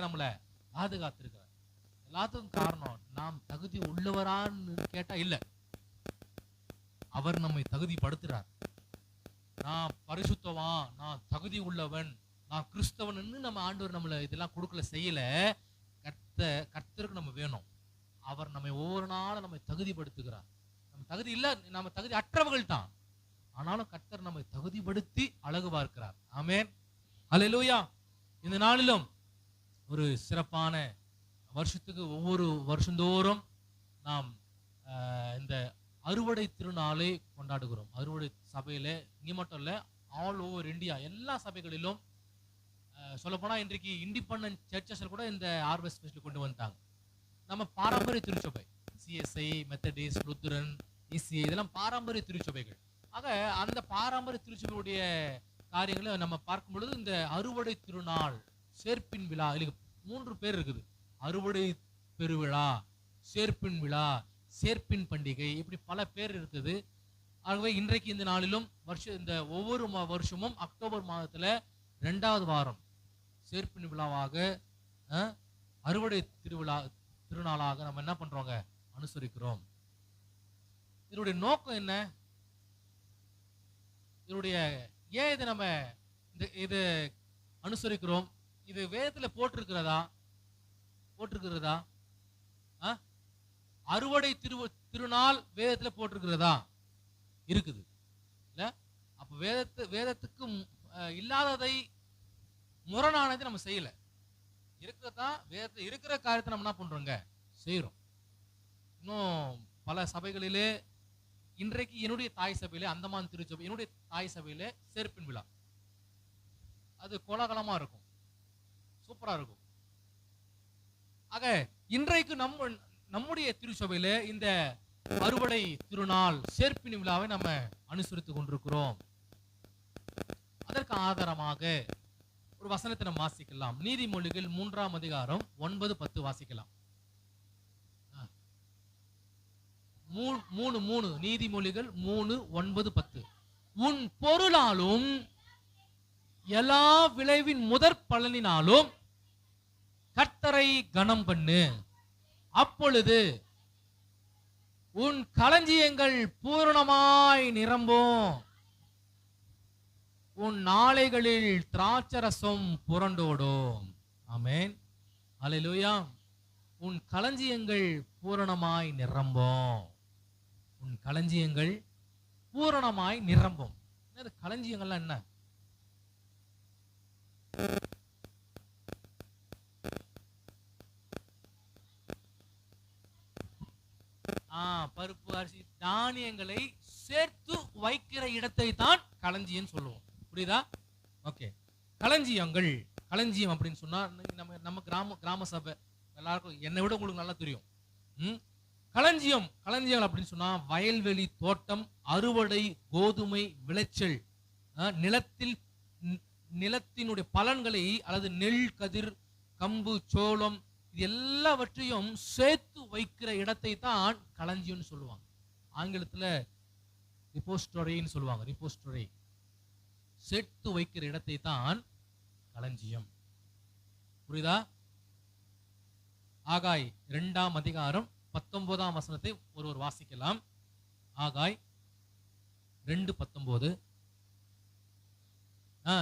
இன்றைக்கு நம்மள பாதுகாத்திருக்கிறார். எல்லாத்துக்கும் காரணம் நாம் தகுதி உள்ளவரான்னு கேட்டா இல்ல. அவர் நம்மை தகுதி படுத்துறார் நான் பரிசுத்தவான் நான் தகுதி உள்ளவன் நான் கிறிஸ்தவன் நம்ம ஆண்டவர் நம்மள இதெல்லாம் கொடுக்கல செய்யல. கர்த்த கர்த்தருக்கு நம்ம வேணும். அவர் நம்மை ஒவ்வொரு நாளும் நம்மை தகுதிப்படுத்துகிறார். நம்ம தகுதி இல்லை நம்ம தகுதி அற்றவர்கள் தான். ஆனாலும் கர்த்தர் நம்மை தகுதிப்படுத்தி அழகு பார்க்கிறார். ஆமேன். அலையிலூயா இந்த நாளிலும் ஒரு சிறப்பான வருஷத்துக்கு ஒவ்வொரு வருஷந்தோறும் நாம் இந்த அறுவடை திருநாளை கொண்டாடுகிறோம். அறுவடை சபையில் இங்கே மட்டும் இல்லை ஆல் ஓவர் இந்தியா எல்லா சபைகளிலும் சொல்லப்போனால் இன்றைக்கு இண்டிபெண்டன்ட் சர்ச்சஸில் கூட இந்த ஆர்வஸ் ஸ்பெஷல் கொண்டு வந்துட்டாங்க. நம்ம பாரம்பரிய திருச்சபை சிஎஸ்ஐ மெத்தடிஸ் ருத்ரன் இசிஐ இதெல்லாம் பாரம்பரிய திருச்சபைகள். ஆக அந்த பாரம்பரிய திருச்சபையுடைய காரியங்களை நம்ம பார்க்கும் பொழுது இந்த அறுவடை திருநாள் சேர்ப்பின் விழா இல்லை மூன்று பேர் இருக்குது. அறுவடை பெருவிழா சேர்ப்பின் விழா சேர்ப்பின் பண்டிகை இப்படி பல பேர் இருக்குது. ஆகவே இன்றைக்கு இந்த நாளிலும் வருஷம் இந்த ஒவ்வொரு வருஷமும் அக்டோபர் மாதத்துல ரெண்டாவது வாரம் சேர்ப்பின் விழாவாக அஹ், அறுவடை திருவிழா திருநாளாக நம்ம என்ன பண்ணுறோங்க அனுசரிக்கிறோம். இதனுடைய நோக்கம் என்ன? இதனுடைய ஏன் இதை நம்ம இந்த இது அனுசரிக்கிறோம்? இது வேதத்துல போட்டிருக்கிறதா? போட்டிருக்கிறதா? ஆ? அறுவடை திரு திருநாள் வேதத்துல போட்டிருக்கிறதா? இருக்குது. இல்ல? அப்ப வேதத்து வேதத்துக்கு இல்லாததை முரணானதை நம்ம செய்யல. இருக்கிறதா வேதத்துல இருக்கிற காரியத்தை நம்ம என்ன பண்றோங்க? செய்யறோம் இன்னும் பல சபைகளிலே இன்றைக்கு என்னுடைய தாய் சபையிலே அந்தமான் திருச்சபை என்னுடைய தாய் சபையிலே சேர்ப்பின் விழா. அது கோலாகலமா இருக்கும். சூப்பரா இருக்கும். ஆக இன்றைக்கு நம்ம நம்முடைய திருச்சபையில இந்த அறுவடை திருநாள் சேர்ப்பின் விழாவை நம்ம அனுசரித்துக் கொண்டிருக்கிறோம். அதற்கு ஆதாரமாக ஒரு வசனத்தை நம்ம வாசிக்கலாம். நீதிமொழிகள் மூன்றாம் அதிகாரம் ஒன்பது பத்து வாசிக்கலாம். மூணு மூணு. நீதிமொழிகள் மூணு ஒன்பது பத்து. உன் பொருளாலும் எல்லா விளைவின் முதற் பலனினாலும் கர்த்தரை கனம் பண்ணு. அப்பொழுது உன் களஞ்சியங்கள் பூரணமாய் நிரம்பும். உன் நாளைகளில் திராட்சரசம் புரண்டோடும். ஆமென். அல்லேலூயா. உன் களஞ்சியங்கள் பூரணமாய் நிரம்பும். உன் களஞ்சியங்கள் பூரணமாய் நிரம்பும். என்னது களஞ்சியங்கள்லாம் என்ன? பருப்பு அரிசி தானியங்களை சேர்த்து வைக்கிற இடத்தை தான் களஞ்சியம் சொல்லுவோம். புரியுதா? ஓகே. களஞ்சியங்கள் களஞ்சியம் அப்படின்னு சொன்னா நம்ம நம்ம கிராம கிராம சபை எல்லாருக்கும் என்னை விட உங்களுக்கு நல்லா தெரியும். ம்? களஞ்சியம் களஞ்சியங்கள் அப்படின்னு சொன்னா வயல்வெளி தோட்டம் அறுவடை கோதுமை விளைச்சல். நிலத்தில் நிலத்தினுடைய பலன்களை அல்லது நெல் கதிர் கம்பு சோளம் இது எல்லாவற்றையும் சேர்த்து வைக்கிற இடத்தை தான் களஞ்சியம்னு சொல்லுவாங்க. ஆங்கிலத்துல ரிப்போஸ்டோரின்னு சொல்லுவாங்க ரிப்போஸ்டோரி சேர்த்து வைக்கிற இடத்தை தான் களஞ்சியம். புரியுதா? ஆகாய் இரண்டாம் அதிகாரம் பத்தொன்பதாம் வசனத்தை ஒருவர் வாசிக்கலாம். ஆகாய் ரெண்டு பத்தொன்பது. ஆ.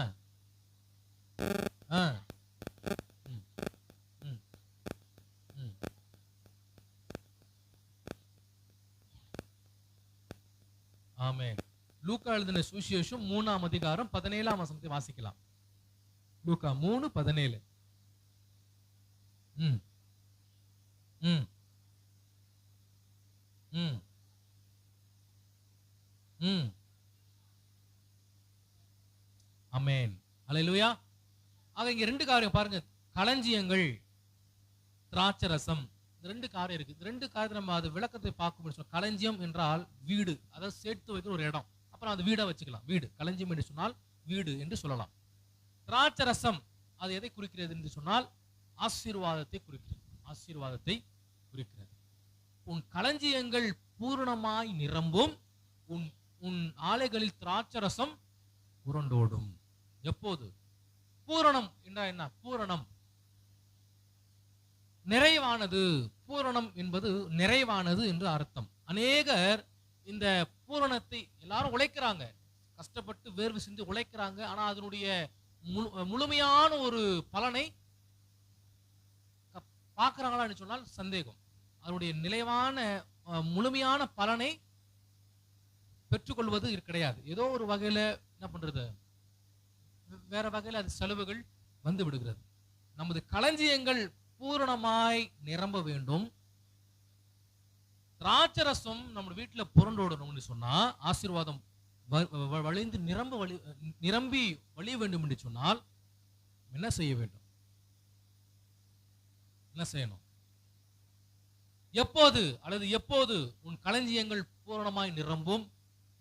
ஆ ம் ம் ம் ஆமே லூக்கா எழுதின சுவிசேஷம் மூணாம் அதிகாரம் பதினேழாம் வசனத்தை வாசிக்கலாம். லூக்கா மூணு பதினேழு. ம். ம். ம். ம். அமேன் அல்லேலூயா ஆக இங்க ரெண்டு காரியம் பாருங்க. களஞ்சியங்கள் திராட்சரசம். ரெண்டு காரியம் இருக்கு. ரெண்டு காரியத்தை நம்ம அது விளக்கத்தை பார்க்கும்போது சொன்னால் களஞ்சியம் என்றால் வீடு. அதாவது சேர்த்து வைக்கிற ஒரு இடம். அப்புறம் அது வீடா வச்சுக்கலாம். வீடு. களஞ்சியம் என்று சொன்னால் வீடு என்று சொல்லலாம். திராட்சரசம் அது எதை குறிக்கிறது என்று சொன்னால் ஆசீர்வாதத்தை குறிக்கிறது. ஆசீர்வாதத்தை குறிக்கிறது. உன் களஞ்சியங்கள் பூரணமாய் நிரம்பும். உன் உன் ஆலைகளில் திராட்சரசம் புரண்டோடும் எப்போது? பூரணம் என்றால் என்ன? பூரணம். நிறைவானது பூரணம் என்பது நிறைவானது என்று அர்த்தம். அநேகர் இந்த பூரணத்தை எல்லாரும் உழைக்கிறாங்க. கஷ்டப்பட்டு வேர்வு செஞ்சு உழைக்கிறாங்க. ஆனா அதனுடைய முழு- முழுமையான ஒரு பலனை க- சொன்னால் சந்தேகம். அதனுடைய நிலைவான அஹ், முழுமையான பலனை பெற்றுக்கொள்வது கிடையாது. ஏதோ ஒரு வகையில என்ன பண்றது? வேற வகையில அது செலவுகள் வந்து விடுகிறது. நமது களஞ்சியங்கள் பூரணமாய் நிரம்ப வேண்டும். திராட்சரசம் நம்ம வீட்டில் புரண்டோடணும்னு சொன்னா ஆசீர்வாதம் வ- வ- வழிந்து நிரம்ப வழி நிரம்பி வழிய வேண்டும் என்று சொன்னால் என்ன செய்ய வேண்டும்? என்ன செய்யணும்? எப்போது அல்லது எப்போது உன் களஞ்சியங்கள் பூரணமாய் நிரம்பும்?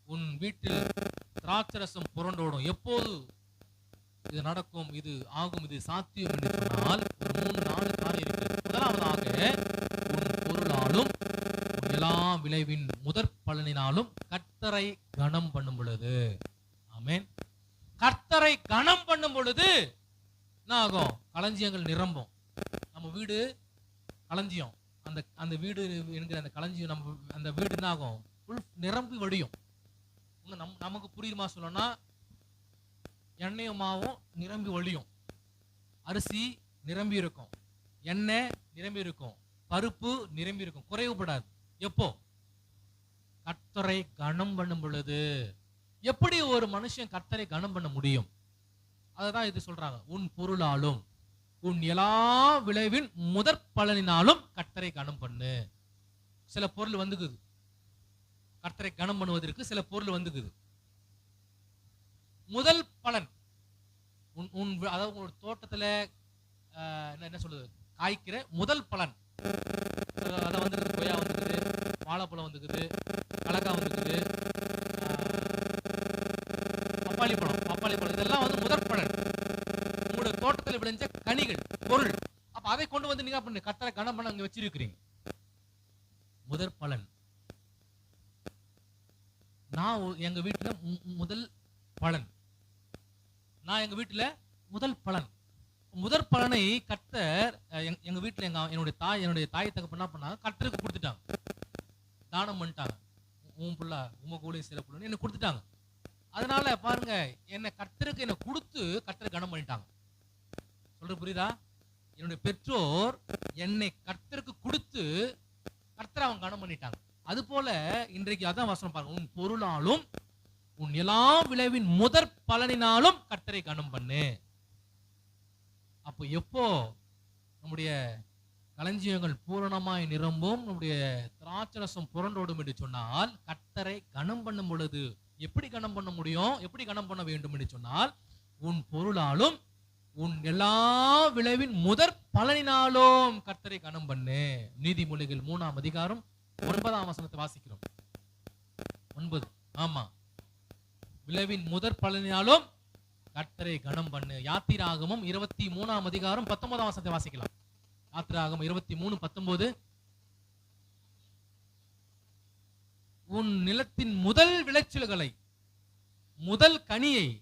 உன் வீட்டில் திராட்சரசம் புரண்டோடும் எப்போது இது நடக்கும் இது ஆகும் இது சாத்தியம் என்று சொன்னால் மூணு நாலு காரியம் இருக்கிறது. முதலாவதாக உன் பொருளாலும் எல்லா விளைவின் முதற் பலனினாலும் கர்த்தரை கனம் பண்ணும் பொழுது. ஆமேன். கர்த்தரை கனம் பண்ணும் பொழுது என்ன ஆகும் களஞ்சியங்கள் நிரம்பும். நம்ம வீடு களஞ்சியம். அந்த அந்த வீடு என்கிற அந்த களஞ்சியம் நம்ம அந்த வீடு என்ன ஆகும் full நிரம்பி வடியும். நம் நமக்கு புரியுமா சொல்லணும்னா எண்ணெயும் மாவும் நிரம்பி ஒழியும் அரிசி நிரம்பி இருக்கும். எண்ணெய் நிரம்பி இருக்கும். பருப்பு நிரம்பி இருக்கும். குறைவுபடாது. எப்போ? கத்தரை கனம் பண்ணும் பொழுது. எப்படி ஒரு மனுஷன் கத்தரை கனம் பண்ண முடியும்? அதுதான் இது சொல்றாங்க. உன் பொருளாலும் உன் எல்லா விளைவின் முதற் பலனினாலும் கத்தரை கனம் பண்ணு. சில பொருள் வந்துக்குது. கர்த்தரை கனம் பண்ணுவதற்கு சில பொருள் வந்துக்குது. முதல் பலன். உன் உன் அதாவது உங்களோட தோட்டத்துல ஆஹ், என்ன சொல்றது? சொல்லுது காய்க்கிற முதல் பலன். அத- அத வந்துருக்குது கொய்யா வந்துருக்குது வாழைப்பழம் வந்துக்குது கலக்கா வந்துருக்குது பப்பாளி பழம் பப்பாளி பழம். இதெல்லாம் வந்து முதற் பலன். உங்களோட தோட்டத்துல விளைஞ்ச கனிகள் பொருள். அப்போ அதை கொண்டு வந்து நீங்க பண்ணு? கத்தரை கணம் பண்ண அங்க வச்சிருக்கிறீங்க. முதற் பலன். நான் எங்கள் எங்க மு- முதல் எங்கள் வீட்டில் முதல் பலன். முதற் பலனை கத்தர் அஹ், எங்க- எங்க வீட்டுல என்னுடைய தாய் என்னுடைய தாய் தகப்பன் என்ன பண்ணாங்க? கத்தருக்கு கொடுத்துட்டாங்க. தானம் பண்ணிட்டாங்க. உன் புள்ள உம கூலி சில புள்ளன்னு எனக்கு கொடுத்துட்டாங்க. அதனால பாருங்க என்னை கத்தருக்கு என்னை கொடுத்து கத்தரை கனம் பண்ணிட்டாங்க. சொல்ற புரியுதா? என்னுடைய பெற்றோர் என்னை கர்த்தருக்கு கொடுத்து கர்த்தரை அவங்க கனம் பண்ணிட்டாங்க. அது போல இன்றைக்கு அதான் வசனம் பாருங்க. உன் பொருளாலும் உன் எல்லா விளைவின் முதற் பலனினாலும் கர்த்தரை கனம் பண்ணு. அப்போ எப்போ நம்முடைய களஞ்சியங்கள் பூரணமாய் நிரம்பும் நம்முடைய திராட்சரசம் புரண்டோடும் என்று சொன்னால் கர்த்தரை கனம் பண்ணும் பொழுது எப்படி கனம் பண்ண முடியும் எப்படி கனம் பண்ண வேண்டும் என்று சொன்னால் உன் பொருளாலும் உன் எல்லா விளைவின் முதற் பலனினாலும் கர்த்தரை கனம் பண்ணு. நீதிமொழிகள் மூணாம் அதிகாரம் ஒன்பதாம் வசனத்தை வாசிக்கிறோம். ஒன்பது. ஆமா. விளைவின் முதற் பலனினாலும் கர்த்தரை கனம் பண்ணு யாத்திராகமும் இருபத்தி மூணாம் அதிகாரம் பத்தொன்பதாம் வசனத்தை வாசிக்கலாம். யாத்திராகமம் இருபத்தி மூணு பத்தொன்பது. உன் நிலத்தின் முதல் விளைச்சல்களை முதல் கனியை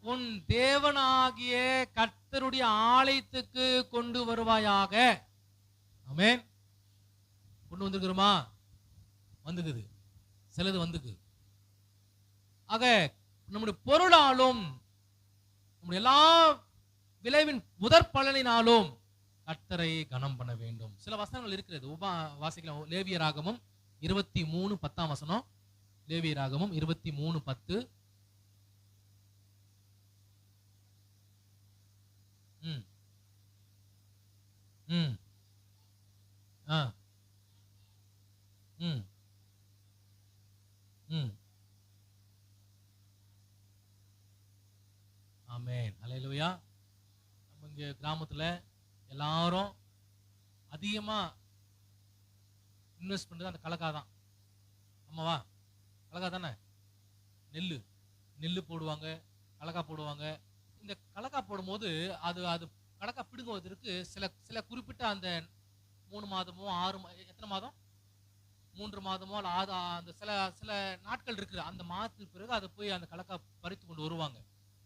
உன் தேவனாகிய கர்த்தருடைய ஆலயத்துக்கு கொண்டு வருவாயாக. ஆமென். கொண்டு வந்திருக்கிறோமா? வந்துக்குது சிலது வந்துக்குது ஆக நம்முடைய பொருளாலும் நம்முடைய எல்லா விளைவின் முதற் பலனினாலும் கர்த்தரை கனம் பண்ண வேண்டும். சில வசனங்கள் இருக்கிறது. உபா வாசிக்கலாம். லேவியராகமும் இருபத்தி மூணு பத்தாம் வசனம். லேவியராகமும் இருபத்தி மூணு பத்து. ம். ம். ஆ. ம். ம். ஆமேன். அல்லேலூயா நம்ம இங்கே கிராமத்தில் எல்லாரும் அதிகமாக இன்வெஸ்ட் பண்ணுறது அந்த கலக்கா தான். ஆமாவா? கலக்கா தானே? நெல் நெல் போடுவாங்க கலக்கா போடுவாங்க. இந்த கலக்கா போடும்போது அது அது கலக்கா பிடுங்குவதற்கு சில சில குறிப்பிட்ட அந்த மூணு மாதமோ ஆறு மா- எத்தனை மாதம்? மூன்று மாதமோ அல்ல ஆறு அந்த சில சில நாட்கள் இருக்குது அந்த மாதத்துக்கு பிறகு அதை போய் அந்த கலக்கா பறித்து கொண்டு வருவாங்க.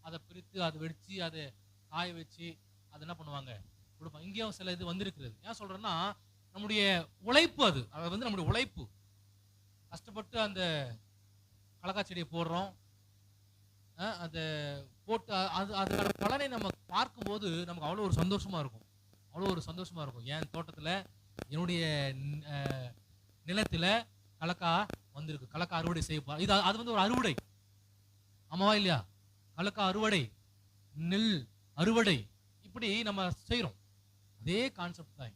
அதை பிரித்து அதை வெடிச்சு அதை காய வச்சு அதை என்ன பண்ணுவாங்க? கொடுப்பாங்க இங்கேயும் சில இது வந்திருக்கிறது. ஏன் சொல்றேன்னா நம்முடைய உழைப்பு அது. அது வந்து நம்முடைய உழைப்பு. கஷ்டப்பட்டு அந்த கலக்காய் செடியை போடுறோம். அந்த போட்டு அது அதோட பலனை நம்ம பார்க்கும்போது நமக்கு அவ்வளோ ஒரு சந்தோஷமா இருக்கும். அவ்வளோ ஒரு சந்தோஷமா இருக்கும். என் தோட்டத்தில் என்னுடைய நிலத்தில் கலக்கா வந்திருக்கு. கலக்கா அறுவடை செய்யப்பா. இது அது வந்து ஒரு அறுவடை. ஆமாவா இல்லையா? கலக்கா அறுவடை நெல் அறுவடை இப்படி நம்ம செய்கிறோம் அதே கான்செப்ட் தான்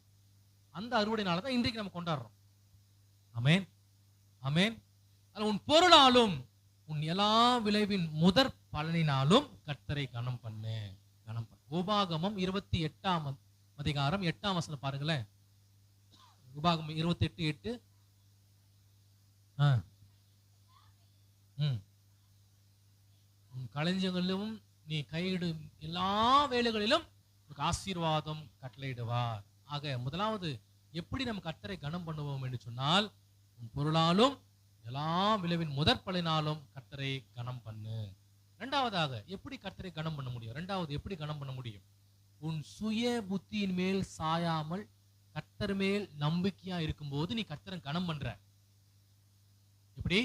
அந்த அறுவடைனால தான் இன்றைக்கு நம்ம கொண்டாடுறோம். அமேன் அமேன் அது உன் பொருளாலும் உன் எல்லா விளைவின் முதற் பலனினாலும் கர்த்தரை கனம் பண்ணு. கனம் பண்ணு. உபாகமம் இருபத்தி எட்டாம் அதிகாரம் எட்டாம் வசனம் பாருங்களேன். உபாகமம் இருபத்தி எட்டு எட்டு. ஆ. ம். உன் களஞ்சியங்களிலும் நீ கையிடும் எல்லா வேலைகளிலும் உனக்கு ஆசீர்வாதம் கட்டளையிடுவார் ஆக முதலாவது எப்படி நம்ம கர்த்தரை கனம் பண்ணுவோம் என்று சொன்னால் உன் பொருளாலும் எல்லா விளைவின் முதற் பலனாலும் கர்த்தரை கனம் பண்ணு ரெண்டாவதாக எப்படி கர்த்தரை கனம் பண்ண முடியும் ரெண்டாவது எப்படி கனம் பண்ண முடியும் உன் சுய புத்தியின் மேல் சாயாமல் கர்த்தர் மேல் நம்பிக்கையா இருக்கும்போது நீ கர்த்தரை கனம் பண்ற எப்படி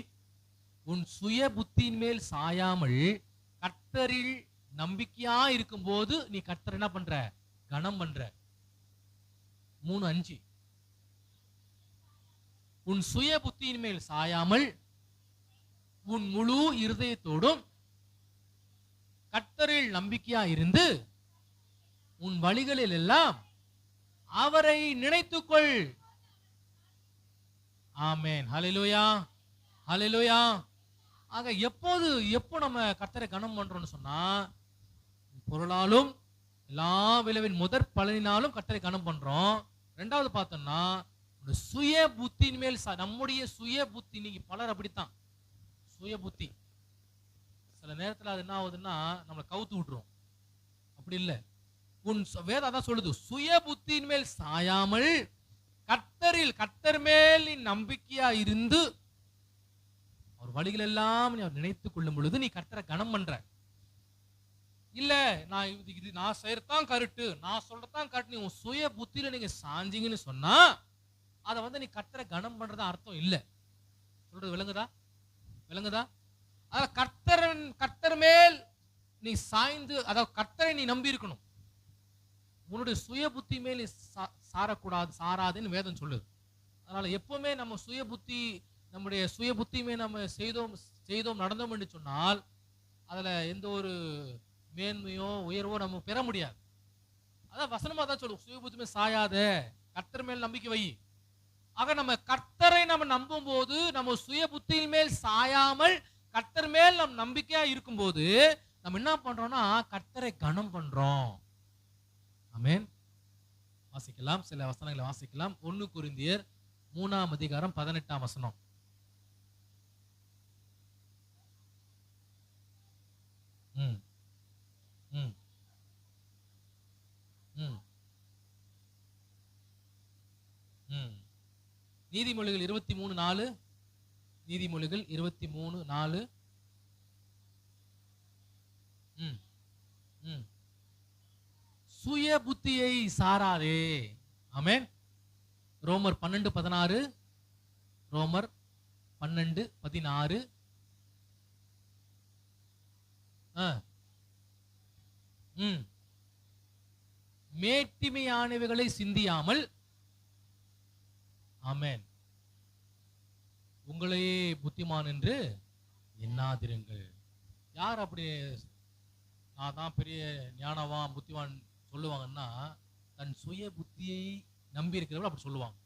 உன் சுய புத்தியின் மேல் சாயாமல் கர்த்தரில் நம்பிக்கையா இருக்கும் போது நீ கர்த்தர் என்ன பண்ற? கனம் பண்ற. மூணு அஞ்சு. உன் சுய புத்தியின் மேல் சாயாமல் உன் முழு இருதயத்தோடும் கர்த்தரில் நம்பிக்கையா இருந்து உன் வழிகளில் எல்லாம் அவரை நினைத்துக்கொள். ஆமேன். ஹalleluya. ஹalleluya. ஆக எப்போது எப்போ நம்ம கர்த்தரை கனம் பண்றோம்னு சொன்னா பொருளாலும் எல்லா விளைவின் முதற் பலனினாலும் கர்த்தரை கனம் பண்றோம். ரெண்டாவது பார்த்தோம்னா ஒரு சுய புத்தியின் மேல் நம்முடைய சுய புத்தி இன்னைக்கு பலர் அப்படித்தான். சுய புத்தி. சில நேரத்தில் அது என்ன ஆகுதுன்னா நம்மளை கவுத்து விட்டுரும். அப்படி இல்லை. உன் வேதம் அதான் சொல்லுது. சுய புத்தியின் மேல் சாயாமல் கர்த்தரில் கர்த்தர் மேல் நம்பிக்கையா இருந்து அவர் வழிகள் எல்லாம் நீ அவர் நினைத்துக் கொள்ளும் பொழுது நீ கர்த்தரை கனம் பண்ற. இல்ல நான் இது இது நான் செய்யறதான் கருட்டு. நான் சொல்றதான் கரெக்ட் நீ உன் சுய புத்தியில நீங்க சாஞ்சிங்கன்னு சொன்னா அதை வந்து நீ கர்த்தரை கனம் பண்றதா அர்த்தம் இல்ல. சொல்றது விளங்குதா? விளங்குதா? அத கர்த்தரன் கர்த்தர் மேல் நீ சாய்ந்து அதாவது கர்த்தரை நீ நம்பி இருக்கணும். உன்னுடைய சுய புத்தி மேல் நீ சா- சாரக்கூடாது சாராதுன்னு வேதம் சொல்லுது. அதனால எப்பவுமே நம்ம சுய புத்தி நம்முடைய சுய புத்தியுமே நம்ம செய்தோம் செய்தோம் நடந்தோம் என்று சொன்னால் அதில் எந்த ஒரு மேன்மையோ உயர்வோ நம்ம பெற முடியாது. அதான் வசனமாக தான் சொல்லுவோம். சுய புத்தியுமே சாயாத கர்த்தர் மேல் நம்பிக்கை வை. ஆக நம்ம கர்த்தரை நம்ம நம்பும் போது நம்ம சுய புத்தியின் மேல் சாயாமல் கர்த்தர் மேல் நம் நம்பிக்கையா இருக்கும்போது நம்ம என்ன பண்றோம்னா கர்த்தரை கனம் பண்றோம். ஆமேன். வாசிக்கலாம். சில வசனங்களை வாசிக்கலாம். ஒன்னு குருந்தியர் மூணாம் அதிகாரம் பதினெட்டாம் வசனம். ம். ம். ம். ம். நீதிமொழிகள் இருபத்தி மூணு நாலு. நீதிமொழிகள் இருபத்தி மூணு நாலு. ம். ம். சுய புத்தியை சாராதே. ஆமேன். ரோமர் பன்னெண்டு பதினாறு. ரோமர் பன்னெண்டு பதினாறு ஆ. ம் மேட்டிமையானவைகளை சிந்தியாமல். ஆமேன். உங்களையே புத்திமான் என்று எண்ணாதிருங்கள். யார் அப்படி நான் தான் பெரிய ஞானவான் புத்திவான் சொல்லுவாங்கன்னா தன் சுய புத்தியை நம்பி இருக்கிறவங்க அப்படி சொல்லுவாங்க.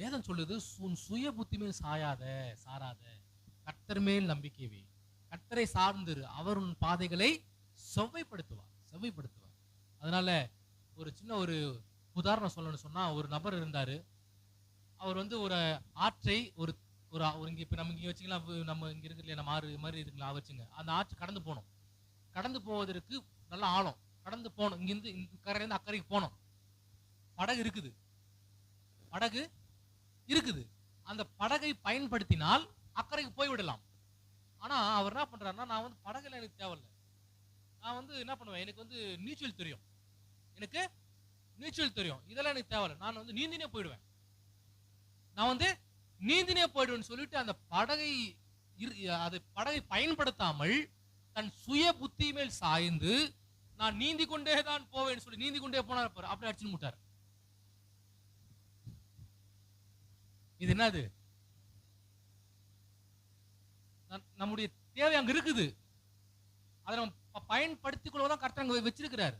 வேதம் சொல்லுது உன் சுய புத்தி மேல் சாயாத சாராத கர்த்தர் மேல் நம்பிக்கை கட்டரை சார்ந்திரு அவர் உன் பாதைகளை செவ்வைப்படுத்துவார் செவ்வைப்படுத்துவார். அதனால ஒரு சின்ன ஒரு உதாரணம் சொல்லணும்னு சொன்னால் ஒரு நபர் இருந்தார். அவர் வந்து ஒரு ஆற்றை ஒரு ஒரு ஒரு இங்கே இப்போ நம்ம இங்கே வச்சுக்கலாம் நம்ம இங்கே இருக்கு இல்லையா நம்ம ஆறு மாதிரி இருக்குங்களா வச்சுங்க. அந்த ஆற்று கடந்து போகணும் கடந்து போவதற்கு நல்ல ஆழம். கடந்து போகணும் இங்கேருந்து இந்த கரையிலேருந்து அக்கறைக்கு போகணும் படகு இருக்குது. படகு இருக்குது. அந்த படகை பயன்படுத்தினால் அக்கறைக்கு போய் ஆனால் ஆனா அவர் என்ன பண்றாருன்னா நான் வந்து படகுல எனக்கு தேவையில்ல. நான் வந்து என்ன பண்ணுவேன்? எனக்கு வந்து நீச்சல் தெரியும். எனக்கு நீச்சல் தெரியும். இதெல்லாம் எனக்கு தேவையில்ல. நான் வந்து நீந்தினே போயிடுவேன். நான் வந்து நீந்தினே போயிடுவேன்னு சொல்லிட்டு அந்த படகை இரு- அது படகை பயன்படுத்தாமல் தன் சுய புத்தி மேல் சாய்ந்து நான் நீந்தி கொண்டே தான் போவேன்னு சொல்லி நீந்தி கொண்டே போனார் அப்படி அடிச்சுன்னு முட்டார் இது என்னது நம்- நம்முடைய தேவை அங்கே இருக்குது. அதை நம்ம ப- பயன்படுத்திக் கொள்வதான் கரெக்டாக அங்கே வச்சிருக்கிறாரு.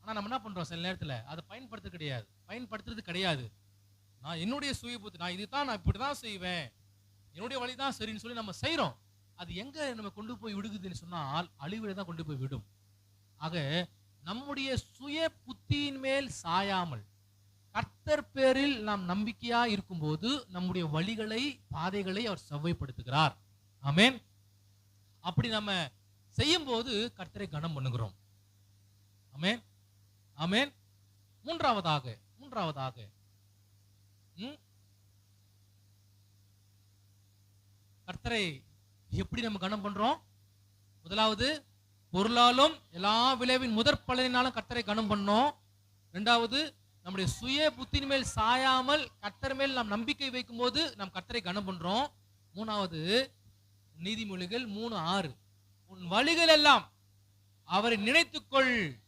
ஆனால் நம்ம என்ன பண்ணுறோம் சில நேரத்தில் அதை பயன்படுத்த கிடையாது. பயன்படுத்துறது கிடையாது. நான் என்னுடைய சுய புத்தி நான் இதுதான் நான் இப்படி தான் செய்வேன். என்னுடைய வழி தான் சரின்னு சொல்லி நம்ம செய்கிறோம் அது எங்கே நம்ம கொண்டு போய் விடுகுதுன்னு சொன்னால் அழிவில தான் கொண்டு போய் விடும். ஆக நம்முடைய சுய புத்தியின் மேல் சாயாமல் கர்த்தர் பேரில் நாம் நம்பிக்கையா இருக்கும்போது நம்முடைய வழிகளை பாதைகளை அவர் செவ்வாய்ப்படுத்துகிறார். ஆமென். அப்படி நம்ம செய்யும் போது கர்த்தரை கனம் பண்ணுகிறோம். ஆமேன். ஆமேன். மூன்றாவதாக மூன்றாவதாக. கர்த்தரை எப்படி நம்ம கனம் பண்றோம்? முதலாவது பொருளாலும் எல்லா விளைவின் முதற் பலனினாலும் கர்த்தரை கனம் பண்ணோம். ரெண்டாவது நம்முடைய சுய புத்தின் மேல் சாயாமல் கர்த்தர் மேல் நாம் நம்பிக்கை வைக்கும்போது நாம் கர்த்தரை கனம் பண்றோம். மூணாவது நீதிமொழிகள் மூணு ஆறு. உன் வழிகள் எல்லாம் அவரை நினைத்துக்கொள்.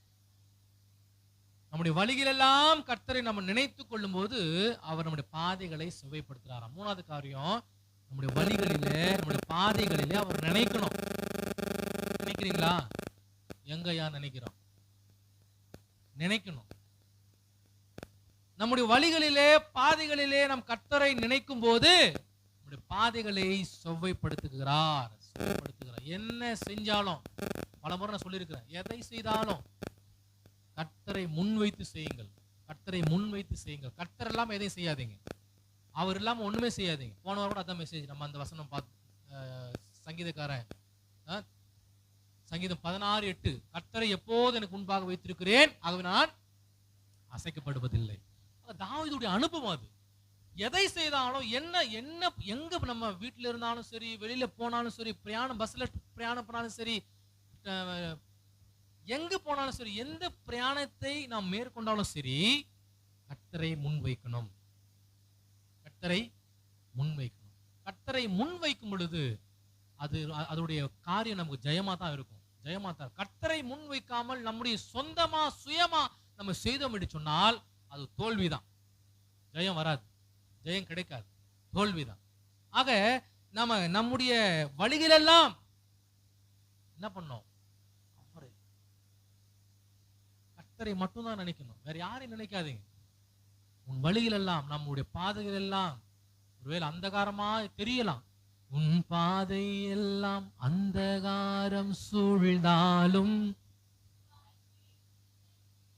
நம்முடைய வழிகள் எல்லாம் கர்த்தரை நம்ம நினைத்து கொள்ளும் போது அவர் நம்முடைய பாதைகளை சுவைப்படுத்துறாராம். மூணாவது காரியம் நம்முடைய வழிகளில நம்முடைய பாதைகளில அவர் நினைக்கணும். நினைக்கிறீங்களா? எங்கயா நினைக்கிறோம்? நினைக்கணும். நம்முடைய வழிகளிலே பாதைகளிலே நம் கர்த்தரை நினைக்கும் போது நம்முடைய பாதைகளை செவ்வைப்படுத்துகிறார். செவ்வைப்படுத்துகிறார். என்ன செஞ்சாலும் பல முறை நான் சொல்லியிருக்கிறேன் எதை செய்தாலும் கர்த்தரை முன்வைத்து செய்யுங்கள். கர்த்தரை முன்வைத்து செய்யுங்கள். கர்த்தர் இல்லாமல் எதையும் செய்யாதீங்க. அவர் இல்லாமல் ஒன்றுமே செய்யாதீங்க. போன வாரம் கூட அதான் மெசேஜ் நம்ம அந்த வசனம் பார்த்து சங்கீதக்காரன் சங்கீதம் பதினாறு எட்டு கர்த்தரை எப்போது எனக்கு முன்பாக வைத்திருக்கிறேன் ஆகவே நான் அசைக்கப்படுவதில்லை. தாவிதுடைய அனுபவம் அது. எதை செய்தாலும் என்ன என்ன எங்க நம்ம வீட்டில் இருந்தாலும் சரி வெளியில போனாலும் சரி பிரயாணம் பஸ்ல பிரயாணம் பண்ணாலும் சரி எங்க போனாலும் சரி எந்த பிரயாணத்தை நாம் மேற்கொண்டாலும் சரி கத்தரை முன்வைக்கணும். கத்தரை முன்வைக்கணும். கத்தரை முன்வைக்கும் பொழுது அது அதோடைய காரியம் நமக்கு ஜெயமா தான் இருக்கும். ஜெயமா தான். கத்தரை முன்வைக்காமல் நம்முடைய சொந்தமா சுயமா நம்ம செய்தோம் என்று சொன்னால் அது தோல்விதான். ஜெயம் வராது. ஜெயம் கிடைக்காது. தோல்விதான். ஆக நம்ம நம்முடைய வழிகளெல்லாம் என்ன பண்ணோம்? அவரை கர்த்தரை மட்டும்தான் நினைக்கணும். வேற யாரையும் நினைக்காதீங்க. உன் வழிகள் எல்லாம் நம்முடைய பாதைகள் எல்லாம் ஒருவேளை அந்தகாரமா தெரியலாம். உன் பாதை எல்லாம் அந்தகாரம் சூழ்ந்தாலும்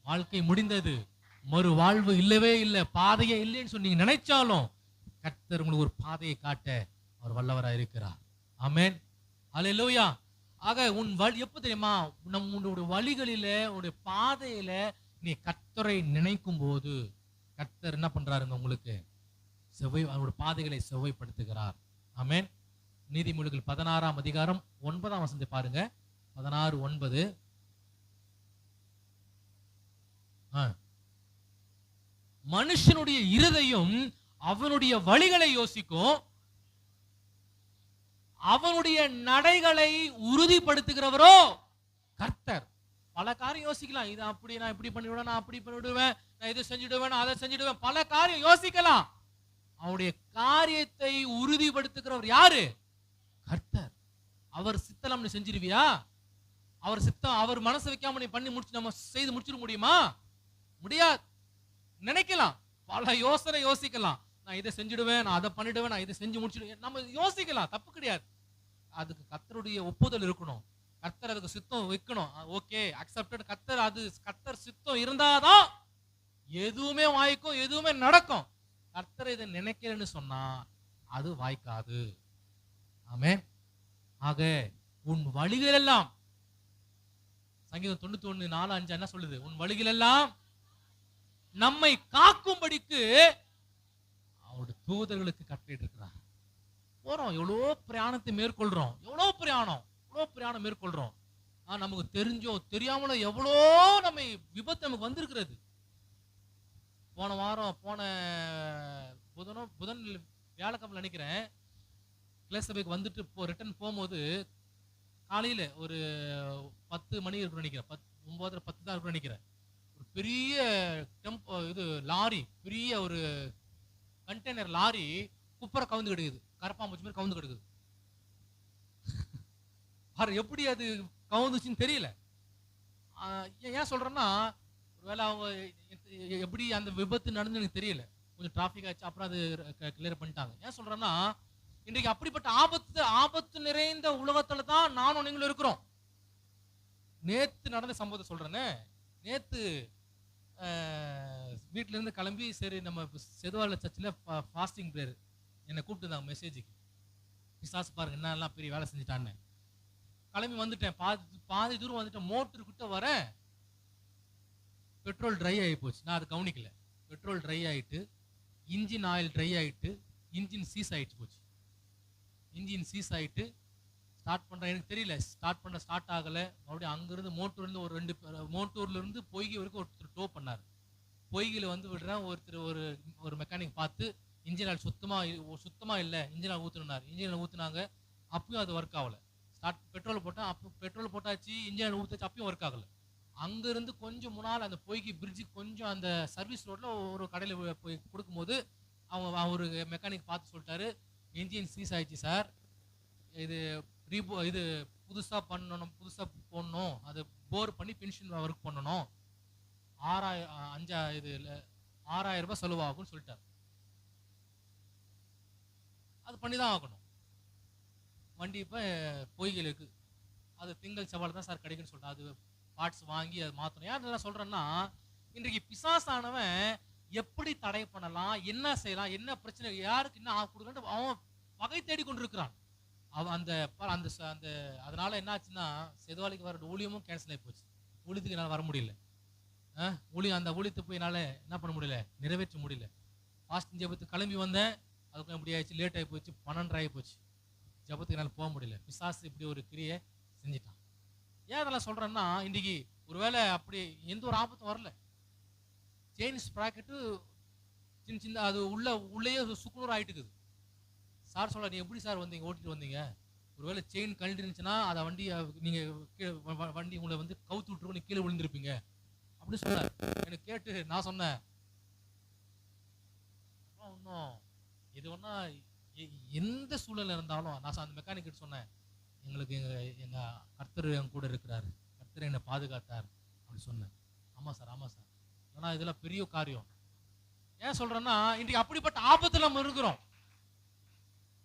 வாழ்க்கை முடிந்தது. மறு வாழ்வு இல்லவே இல்லை பாதையே இல்லைன்னு சொல்லி நீங்க நினைச்சாலும் கர்த்தர் உங்களுக்கு ஒரு பாதையை காட்ட அவர் வல்லவராக இருக்கிறார். ஆமென். லோயா ஆக உன் வழி எப்போ தெரியுமா? நம் உன்னுடைய வழிகளில உன்னுடைய பாதையில நீ கர்த்தரை நினைக்கும் போது கர்த்தர் என்ன பண்றாருங்க உங்களுக்கு? செவ்வை அவருடைய பாதைகளை செவ்வைப்படுத்துகிறார். ஆமேன். நீதிமொழிகள் பதினாறாம் அதிகாரம் ஒன்பதாம் வசந்தி பாருங்க. பதினாறு ஒன்பது. ஆ. மனுஷனுடைய இருதையும் அவனுடைய வழிகளை யோசிக்கும். அவனுடைய நடைகளை உறுதிப்படுத்துகிறவரோ கர்த்தர். பல காரியம் யோசிக்கலாம். இது அப்படி நான் இப்படி பண்ணிவிடுவேன் நான் அப்படி பண்ணிவிடுவேன் நான் இதை செஞ்சுடுவேன் நான் அதை செஞ்சுடுவேன். பல காரியம் யோசிக்கலாம். அவனுடைய காரியத்தை உறுதிப்படுத்துகிறவர் யாரு? கர்த்தர். அவர் சித்தலாம் நீ செஞ்சிருவியா? அவர் சித்தம் அவர் மனசு வைக்காம நீ பண்ணி முடிச்சு நம்ம செய்து முடிச்சிட முடியுமா? முடியாது. நினைக்கலாம். பல யோசனை யோசிக்கலாம். நான் இதை செஞ்சிடுவேன் நான் அதை பண்ணிடுவேன் நான் இதை செஞ்சு முடிச்சிடுவேன். நம்ம யோசிக்கலாம் தப்பு கிடையாது. அதுக்கு கத்தருடைய ஒப்புதல் இருக்கணும். கர்த்தர் அதுக்கு சித்தம் வைக்கணும். ஓகே அக்செப்டட் கத்தர் அது கத்தர் சித்தம் இருந்தாதான் எதுவுமே வாய்க்கும் எதுவுமே நடக்கும். கர்த்தர் இதை நினைக்கிறேன்னு சொன்னா அது வாய்க்காது. ஆமே ஆக உன் வழிகள் எல்லாம் சங்கீதம் தொண்ணூத்தி ஒண்ணு நாலு அஞ்சு என்ன சொல்லுது? உன் வழிகள் எல்லாம் நம்மை காக்கும்படிக்கு அவருடைய தூதர்களுக்கு கட்டிட்டு இருக்கிறார் போறோம் எவ்வளோ பிரயாணத்தை மேற்கொள்றோம் எவ்வளோ பிரயாணம் எவ்வளோ பிரயாணம் மேற்கொள்றோம். ஆனா நமக்கு தெரிஞ்சோ தெரியாமலோ எவ்வளோ நம்ம விபத்து நமக்கு வந்திருக்கிறது. போன வாரம் போன புதனும் புதன் வியாழக்கிழமை நினைக்கிறேன் கிளை சபைக்கு வந்துட்டு போ ரிட்டர்ன் போகும்போது காலையில ஒரு பத்து மணி இருக்குன்னு நினைக்கிறேன். பத் ஒன்பதரை பத்து தான் இருக்குன்னு நினைக்கிறேன். பெரிய டெம்போ இது லாரி பெரிய ஒரு கண்டெய்னர் லாரி குப்பரை கவுந்து கிடக்குது. கரப்பாம்பூச்சி மாதிரி கவுந்து கிடக்குது. பாரு எப்படி அது கவுந்துச்சுன்னு தெரியல. ஏன் ஏன் சொல்றேன்னா ஒருவேளை அவங்க எப்படி அந்த விபத்து நடந்து எனக்கு தெரியல. கொஞ்சம் டிராஃபிக் ஆச்சு அப்புறம் அது கிளியர் பண்ணிட்டாங்க. ஏன் சொல்றேன்னா இன்றைக்கு அப்படிப்பட்ட ஆபத்து ஆபத்து நிறைந்த உலகத்துல தான் நானும் நீங்களும் இருக்கிறோம். நேத்து நடந்த சம்பவத்தை சொல்றேனே. நேத்து வீட்டிலேருந்து இருந்து கிளம்பி சரி நம்ம செதுவால சர்ச்சில் ஃபாஸ்டிங் ப்ரேயர் என்னை கூப்பிட்டுருந்தாங்க மெசேஜுக்கு பிசாசு பாருங்க என்னெல்லாம் பெரிய வேலை செஞ்சுட்டான்னு. கிளம்பி வந்துட்டேன். பாதி பாதி தூரம் வந்துட்டேன். மோட்டருக்கிட்ட வர பெட்ரோல் ட்ரை ஆகி போச்சு. நான் அதை கவனிக்கல. பெட்ரோல் ட்ரை ஆகிட்டு இன்ஜின் ஆயில் ட்ரை ஆகிட்டு இன்ஜின் சீஸ் ஆகிட்டு போச்சு. இன்ஜின் சீஸ் ஆகிட்டு ஸ்டார்ட் பண்ணுறேன் எனக்கு தெரியல ஸ்டார்ட் பண்ண ஸ்டார்ட் ஆகலை. மறுபடியும் அங்கேருந்து மோட்டூர்லேருந்து ஒரு ரெண்டு பேர் மோட்டூர்ல இருந்து வரைக்கும் ஒருத்தர் டோ பண்ணார். பொய்கியில் வந்து விடுறேன் ஒருத்தர் ஒரு ஒரு மெக்கானிக் பார்த்து இன்ஜின் ஆயில் சுத்தமாக சுத்தமாக இல்லை இன்ஜின் ஆயில் ஊத்துனார். இன்ஜின் ஆயில் ஊத்துனாங்க அப்பயும் அது ஒர்க் ஆகலை. ஸ்டார்ட் பெட்ரோல் போட்டால் அப்போ பெட்ரோல் போட்டாச்சு இன்ஜின் ஆயில் ஊற்றாச்சு அப்பயும் ஒர்க் ஆகலை. அங்கேருந்து கொஞ்சம் முன்னால் அந்த பொய்கி பிரிட்ஜு கொஞ்சம் அந்த சர்வீஸ் ரோட்டில் ஒரு கடையில் போய் கொடுக்கும்போது அவங்க அவரு மெக்கானிக் பார்த்து சொல்லிட்டாரு இன்ஜின் சீஸ் ஆயிடுச்சு சார் இது ரீபோ இது புதுசாக பண்ணணும் புதுசாக போடணும் அது போர் பண்ணி பென்ஷன் ஒர்க் பண்ணணும். ஆறாயிரம் அஞ்சா இது ஆறாயிரம் ரூபாய் செலவாகும்னு சொல்லிட்டாரு. அது பண்ணி தான் ஆகணும். வண்டி இப்போ பொய்கள் அது திங்கள் செவ்வாய் தான் சார் கிடைக்குன்னு சொல்லிட்டு அது பார்ட்ஸ் வாங்கி அதை மாற்றணும் யார் நல்லா சொல்றேன்னா இன்றைக்கு பிசாசானவன் எப்படி தடை பண்ணலாம் என்ன செய்யலாம் என்ன பிரச்சனை யாருக்கு என்ன ஆக கொடுக்கணும் அவன் வகை தேடி கொண்டிருக்கிறான் அவன் அந்த அந்த அந்த அதனால என்னாச்சுன்னா செதுவாளிக்கு செதுவாலிக்கு வர ஊழியமும் கேன்சல் ஆகி போச்சு. ஊழியத்துக்கு என்னால் வர முடியல. ஊழியம் அந்த ஊழியத்தை போய் என்னால் என்ன பண்ண முடியல? நிறைவேற்ற முடியல. ஃபாஸ்டிங் ஜெபத்துக்கு கிளம்பி வந்தேன். அதுக்கு இப்படி ஆயிடுச்சு லேட் ஆகி போச்சு பன்னெண்டரை ஆகி போச்சு. ஜெபத்துக்கு என்னால் போக முடியல. பிசாசு இப்படி ஒரு கிரியை செஞ்சிட்டான். ஏன் அதெல்லாம் சொல்கிறேன்னா இன்றைக்கி ஒருவேளை அப்படி எந்த ஒரு ஆபத்தும் வரல. செயின்ஸ் ப்ராக்கெட்டு சின்ன சின்ன அது உள்ள உள்ளேயே சுக்குநூறு ஆகிட்டுக்குது சார் சொல்ல நீ எப்படி சார் வந்தீங்க ஓட்டிட்டு வந்தீங்க? ஒருவேளை செயின் கழட்டி இருந்துச்சுன்னா அதை வண்டி நீங்கள் கீழே வ- வண்டி உங்களை வந்து கவுத்து விட்டுருவோம் நீ கீழே விழுந்திருப்பீங்க. அப்படின்னு சொன்னார். எனக்கு கேட்டு நான் சொன்னேன். ஒன்றும் இது ஒன்றா எந்த சூழலில் இருந்தாலும் நான் அந்த மெக்கானிக் கிட்ட சொன்னேன். எங்களுக்கு எங்கள் எங்கள் கர்த்தர் என் கூட இருக்கிறார். கர்த்தர் என்னை பாதுகாத்தார். அப்படி சொன்னேன். ஆமாம் சார் ஆமாம் சார். ஏன்னா இதெல்லாம் பெரிய காரியம். ஏன் சொல்கிறேன்னா இன்றைக்கு அப்படிப்பட்ட ஆபத்தில் நம்ம இருக்கிறோம்.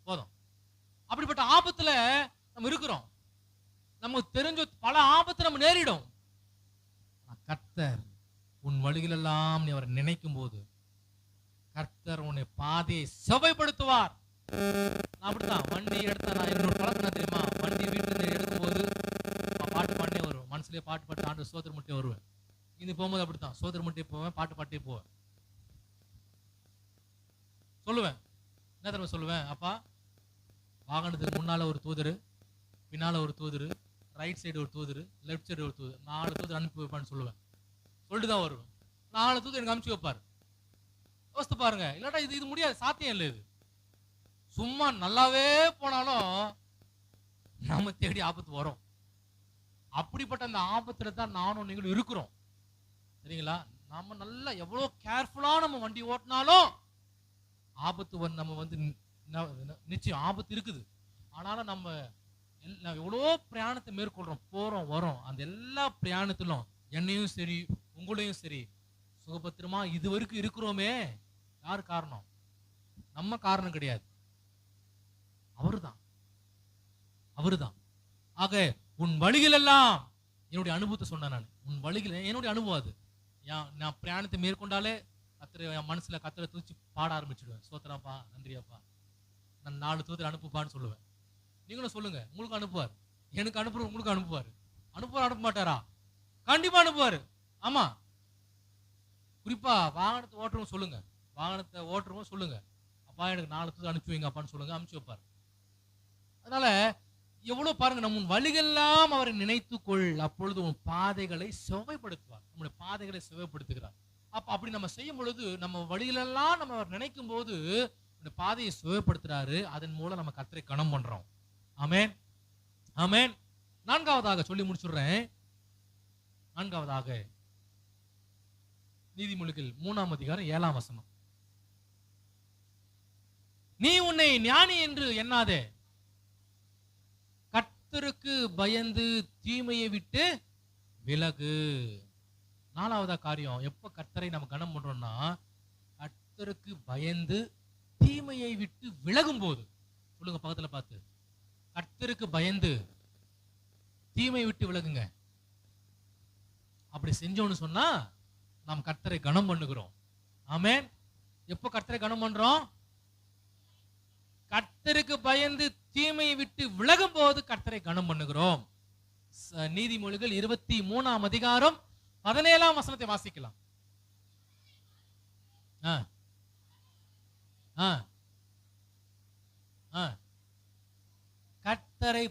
போதும். அப்படிப்பட்ட ஆபத்துல நம்ம இருக்கிறோம். நமக்கு தெரிஞ்ச பல ஆபத்து நம்ம நேரிடும். கர்த்தர் உன் வழிகளெல்லாம் நீ அவரை நினைக்கும் போது கர்த்தர் உன்னை பாதையை செவைப்படுத்துவார் நான் அப்படித்தான் வண்டி எடுத்த நான் என்னோட பழக்கம் தெரியுமா? வண்டி வீட்டுல இருந்து எடுக்கும்போது பாட்டு பாட்டே வருவேன். மனசுலயே பாட்டு பாட்டு ஆண்டு சோதர முட்டே வருவேன். இது போகும்போது அப்படித்தான் சோதர முட்டே போவேன் பாட்டு பாட்டே போவேன். சொல்லுவேன். என்ன தடவை சொல்லுவேன்? அப்பா வாகனத்துக்கு முன்னால் ஒரு தூதர் பின்னால் ஒரு தூதர் ரைட் சைடு ஒரு தூதர் லெஃப்ட் சைடு ஒரு தூதர். நாலு தூதர் அனுப்பி வைப்பான்னு சொல்லுவேன். சொல்லிட்டு தான் வருவேன். நாலு தூதர் எனக்கு அனுப்பிச்சு வைப்பாரு. யோசித்து பாருங்க. இல்லாட்டா இது இது முடியாது. சாத்தியம் இல்லை இது. சும்மா நல்லாவே போனாலும் நம்ம தேடி ஆபத்து வரும். அப்படிப்பட்ட அந்த ஆபத்துல தான் நானும் நீங்களும் இருக்கிறோம். சரிங்களா? நம்ம நல்லா எவ்வளோ கேர்ஃபுல்லாக நம்ம வண்டி ஓட்டினாலும் ஆபத்து வந்து நம்ம வந்து நிச்சயம் ஆபத்து இருக்குது. ஆனாலும் நம்ம எல்- நம்ம எவ்வளோ பிரயாணத்தை மேற்கொள்கிறோம் போகிறோம் வரோம் அந்த எல்லா பிரயாணத்திலும் என்னையும் சரி உங்களையும் சரி சுகபத்திரமா இது வரைக்கும் இருக்கிறோமே. யார் காரணம்? நம்ம காரணம் கிடையாது. அவர்தான். அவர்தான். ஆக உன் வழிகள் எல்லாம் என்னுடைய அனுபவத்தை சொன்னேன் நான். உன் வழிகள் என்னுடைய அனுபவம் அது. நான் பிரயாணத்தை மேற்கொண்டாலே கத்திர என் மனசுல கத்திர தூச்சி பாட ஆரம்பிச்சிடுவேன். சோத்திரப்பா நன்றியாப்பா. நான் நாலு தூரத்தில் அனுப்புப்பான்னு சொல்லுவேன். நீங்களும் சொல்லுங்க உங்களுக்கு அனுப்புவார். எனக்கு அனுப்புற உங்களுக்கு அனுப்புவார். அனுப்புவார் அனுப்ப மாட்டாரா? கண்டிப்பா அனுப்புவார். ஆமா. குறிப்பா வாகனத்தை ஓட்டுறவங்க சொல்லுங்க. வாகனத்தை ஓட்டுறவங்க சொல்லுங்க. அப்பா எனக்கு நாலு தூரம் அனுப்பி வைங்க அப்பான்னு சொல்லுங்க அனுப்பிச்சு வைப்பார். அதனால எவ்வளவு பாருங்க நம்ம உன் வழிகெல்லாம் அவரை நினைத்து கொள் அப்பொழுது உன் பாதைகளை செவைப்படுத்துவார் நம்முடைய பாதைகளை சுவைப்படுத்துகிறார் அப்ப அப்படி நம்ம செய்யும் பொழுது நம்ம வழிகளெல்லாம் நம்ம அவர் நினைக்கும் போது இந்த பாதையை சுயப்படுத்துறாரு அதன் மூலம் நம்ம கத்தரை கணம் பண்றோம். ஆமேன். ஆமேன். நான்காவதாக சொல்லி முடிச்சுடுறேன். நான்காவதாக. நீதிமொழிகள் மூணாம் அதிகாரம் ஏழாம் வசனம். நீ உன்னை ஞானி என்று எண்ணாதே. கர்த்தருக்கு பயந்து தீமையை விட்டு விலகு. நாலாவதா காரியம் எப்ப கர்த்தரை நம்ம கனம் பண்றோம்னா கர்த்தருக்கு பயந்து தீமையை விட்டு விலகும் போது சொல்லுங்க பக்கத்துல பார்த்து. கர்த்தருக்கு பயந்து தீமை விட்டு விலகுங்க. அப்படி செஞ்சோம்னு சொன்னா நாம் கர்த்தரை கனம் பண்ணுகிறோம். ஆமேன். எப்போ கர்த்தரை கனம் பண்றோம்? கர்த்தருக்கு பயந்து தீமையை விட்டு விலகும் போது கர்த்தரை கனம் பண்ணுகிறோம். நீதிமொழிகள் இருபத்தி மூணாம் அதிகாரம் பதினேழாம் வசனத்தை வாசிக்கலாம். ஆ. ஆ. ஆ.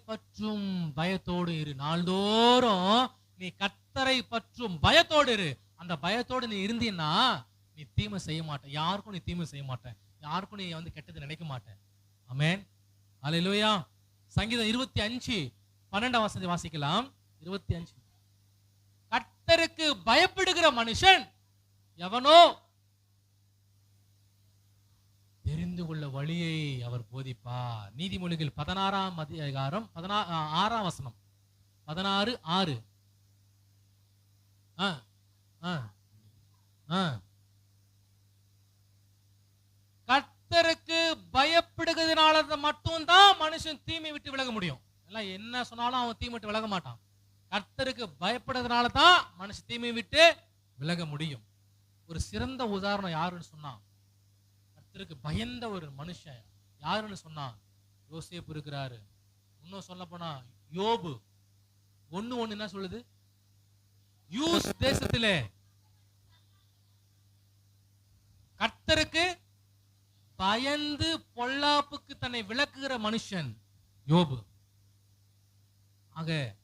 பற்றும் பயத்தோடு இரு. நாள்தோறும் நீ கத்தரை பற்றும் பயத்தோடு இரு. அந்த பயத்தோடு நீ இருந்தீன்னா நீ தீமை செய்ய மாட்டேன் யாருக்கும் நீ தீமை செய்ய மாட்டேன் யாருக்கும் நீ வந்து கெட்டது நினைக்க மாட்டேன் ஆமென். அலையிலோயா சங்கீதம் இருபத்தி அஞ்சு பன்னெண்டாம் வசதி வாசிக்கலாம். இருபத்தி அஞ்சு. கத்தருக்கு பயப்படுகிற மனுஷன் எவனோ புரிந்து கொள்ள வழியை அவர் போதிப்பார் நீதிமொழிகள் பதினாறாம் அதிகாரம் பதினா ஆறாம் வசனம். பதினாறு ஆறு. ஆ ஆ ஆ. கர்த்தருக்கு பயப்படுகிறதுனால மட்டும்தான் மனுஷன் தீமை விட்டு விலக முடியும். எல்லாம் என்ன சொன்னாலும் அவன் தீமை விட்டு விலக மாட்டான். கர்த்தருக்கு பயப்படுறதுனால தான் மனுஷன் தீமை விட்டு விலக முடியும். ஒரு சிறந்த உதாரணம் யாருன்னு சொன்னான் கர்த்தருக்கு பயந்த ஒரு மனுஷன் யாருன்னு சொன்னா யோசேப்பு இருக்கிறாரு. இன்னும் சொல்ல போனா யோபு. ஒன்னு ஒண்ணு என்ன சொல்லுது? யூஸ் தேசத்திலே கர்த்தருக்கு பயந்து பொல்லாப்புக்கு தன்னை விளக்குகிற மனுஷன் யோபு. ஆக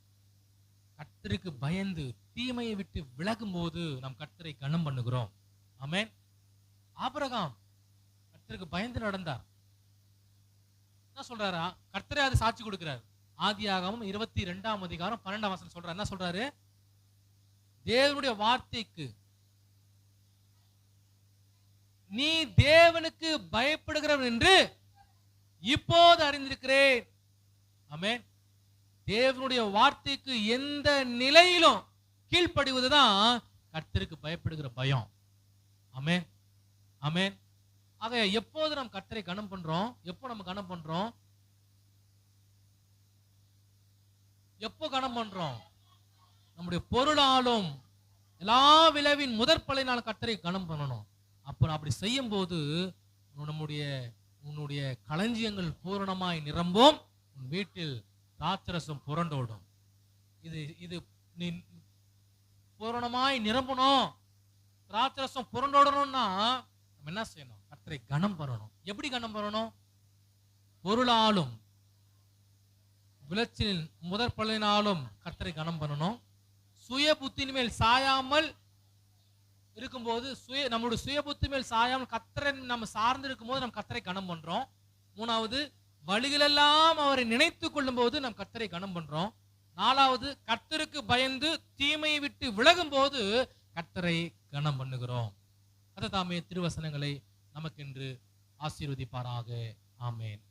கர்த்தருக்கு பயந்து தீமையை விட்டு விலகும் போது நாம் கர்த்தரை கனம் பண்ணுகிறோம். ஆமேன். ஆபரகாம் கர்த்தருக்கு பயந்து நடந்தார். என்ன சொல்றாரா? கர்த்தரே அது சாட்சி கொடுக்கிறார். ஆதி ஆதியாகமம் இருபத்தி ரெண்டாம் அதிகாரம் பன்னெண்டாம் வசனம் சொல்றாரு. என்ன சொல்றாரு? தேவனுடைய வார்த்தைக்கு நீ தேவனுக்கு பயப்படுகிறவன் என்று இப்போது அறிந்திருக்கிறேன். ஆமென். தேவனுடைய வார்த்தைக்கு எந்த நிலையிலும் கீழ்ப்படிவதுதான் கர்த்தருக்கு பயப்படுகிற பயம். ஆமென். ஆமென். அதை எப்போது நாம் கர்த்தரை கனம் பண்றோம்? எப்போ நம்ம கனம் பண்றோம்? எப்போ கனம் பண்றோம்? நம்முடைய பொருளாலும் எல்லா விளைவின் முதற் நாள் கர்த்தரை கனம் பண்ணணும். அப்போ அப்படி செய்யும் போது நம்முடைய உன்னுடைய களஞ்சியங்கள் பூரணமாய் நிரம்பும். உன் வீட்டில் திராட்சரசம் புரண்டோடும். இது இது நீ பூரணமாய் நிரம்பணும். திராட்சரசம் புரண்டோடணும்னா நம்ம என்ன செய்யணும்? கர்த்தரை கனம் பண்ணணும் எப்படி கனம் பண்ணணும் பொருளாலும். விளைச்சலின் முதற் பலனாலும் கர்த்தரை கனம் பண்ணணும். சுய புத்தின் மேல் சாயாமல் இருக்கும்போது சுய நம்மளுடைய சுய புத்தி மேல் சாயாமல் கத்தரை நம்ம சார்ந்து இருக்கும்போது நம்ம கத்தரை கனம் பண்றோம். மூணாவது வழிகளெல்லாம் அவரை நினைத்து கொள்ளும் போது நம் கத்தரை கனம் பண்றோம். நாலாவது கர்த்தருக்கு பயந்து தீமையை விட்டு விலகும் போது கர்த்தரை கனம் பண்ணுகிறோம். அதை தாமே திருவசனங்களை நமக்கென்று ஆசீர்வதிப்பாராக. ஆமேன்.